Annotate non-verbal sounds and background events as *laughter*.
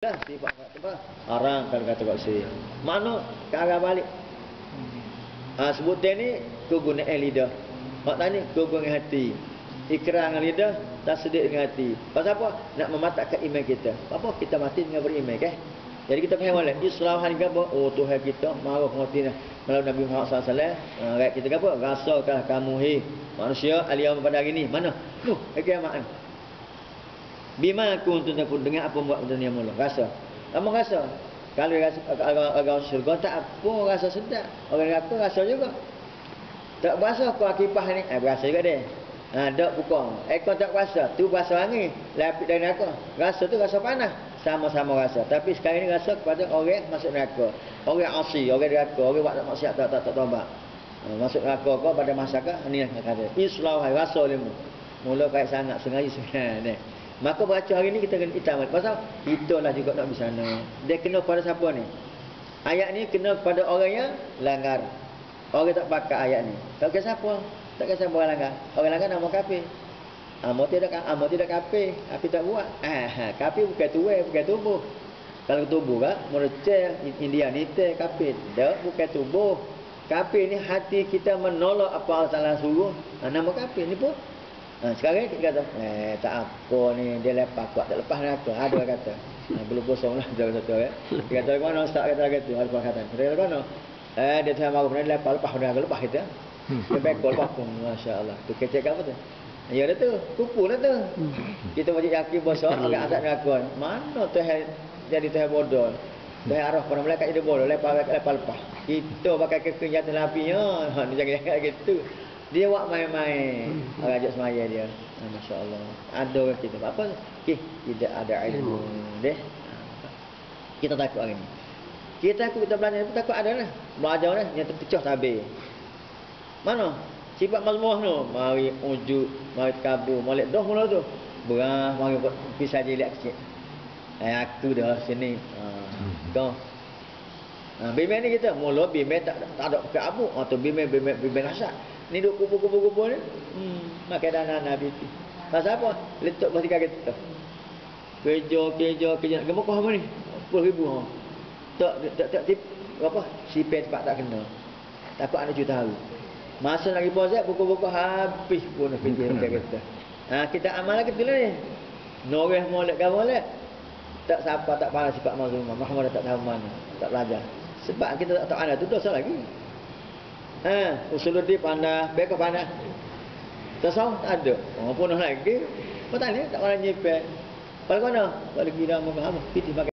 Dah sifat apa? Arang kalau kata kat sini. Mana ke arah balik? Ha, sebutan ni kau guna eh lidah. Mak tanya kau guna hati. Ikrar dengan lidah, tak sedih dengan hati. Pasal apa? Nak mematahkan iman kita. Apa kita mati dengan beriman ke? Jadi kita faham boleh. Islam hari apa? Oh Tuhan kita marah mati nah. Malam Nabi Muhammad SAW uh, Rakyat kita apa? Rasakah kamu hi Manusia aliyah pada hari ni Mana? Nuh, kiamat Bima aku untuk takut dengan apa buat dunia mula. Rasa. Kamu rasa. Kalau rasa agak syurga tak apa rasa sedap. Orang neraka rasa juga. Tak berasa kau akipah ni. Eh berasa juga dia. Ha, dok buka. Eh kau tak berasa. Tu berasa angin. Lapik dari neraka. Rasa tu rasa panas. Sama-sama rasa. Tapi sekarang ni rasa kepada orang masuk neraka. Orang asi. Orang neraka. Orang buat maksiat tak tak tak tobat. Ha, masuk neraka kau pada masyarakat. Ini yang kata. Islam hai rasa lemu. Mula kait sangat sengaja *laughs* sebenarnya. Maka baca hari ni kita kena itamat. Pasal itulah juga nak di sana. Dia kena pada siapa ni? Ayat ni kena pada orang yang langgar. Orang tak pakai ayat ni. Tak ke siapa? Tak ke siapa orang langgar. Orang langgar nama kafir. Amo tidak amo tidak kafir, tapi tak buat. Ah, kafir bukan tuwe, bukan tubuh. Kalau tubuh kan, mereka India ni teh kafir. Dak bukan tubuh. Kafir ni hati kita menolak apa Allah Taala suruh. Nama kafir ni pun Ha, sekarang kita kata, eh tak apa ni, dia lepas kuat, tak lepas nak apa. Ada orang kata. Ha, belum kosong lah, *laughs* jauh satu ya. Dia kata, mana Ustaz kata lagi tu, ada kata. Dia kata, mana? Eh, dia tak mahu pernah lepas, lepas, lepas, lepas kita. Dia bekol, lepas pun, Masya Allah. Tu kecek apa tu? Ya dah tu, kupu lah tu. Kita wajib yakin bosok, agak asap ngakon. Mana tu jadi tu bodoh. Tu arah pada malaikat jadi bodoh, lepas, lepas, lepas. Kita pakai kekenjatan lapinya, ha, dia jangan *laughs* gitu. Dia buat main-main. Hmm. Rajak semaya dia. Ha, Masya Allah. Ada orang kita. Apa? Okay. Tidak ada ilmu. Deh. Kita takut hari ni. Kita takut kita belajar. Kita takut ada lah. Belajar lah. Yang terpecah tabir. Mana? Sifat mazmuah tu. Mari ujud. Mari kabur. Mari doh mula tu. Berah. Mari pisah jilid kecil. Eh, aku dah sini. Ha. Kau. Ha, bimbing ni kita. Mula bimbing tak, tak ada pakai abu. Atau bimbing, bimbing, bimbing rasa. Ni duk kubu-kubu-kubu ni. Hmm, makan dana Nabi tu. Pasal apa? Letuk pasti kaget tu. Kerja, kerja, kerja. Gemuk kau apa ni? 10 ribu. Ha. Tak, tak, tak, tip. Apa? Sipir cepat tak kena. Takut anak cuta hari. Masa lagi puasa, buku-buku habis pun kerja macam kita. Ha, kita amal lagi tu ni. Noreh molek kan molek. Tak siapa tak pandai sifat mazlumah. Muhammad tak tahu mana. Tak belajar. Sebab kita tak tahu anak tu dosa lagi. Ha, usuluddin pandai, beka pandai. Tasawuf tak ada. Orang punah lagi. Kau tanya tak orang nyepek. Kalau kau nak, gila mau apa? Kita pakai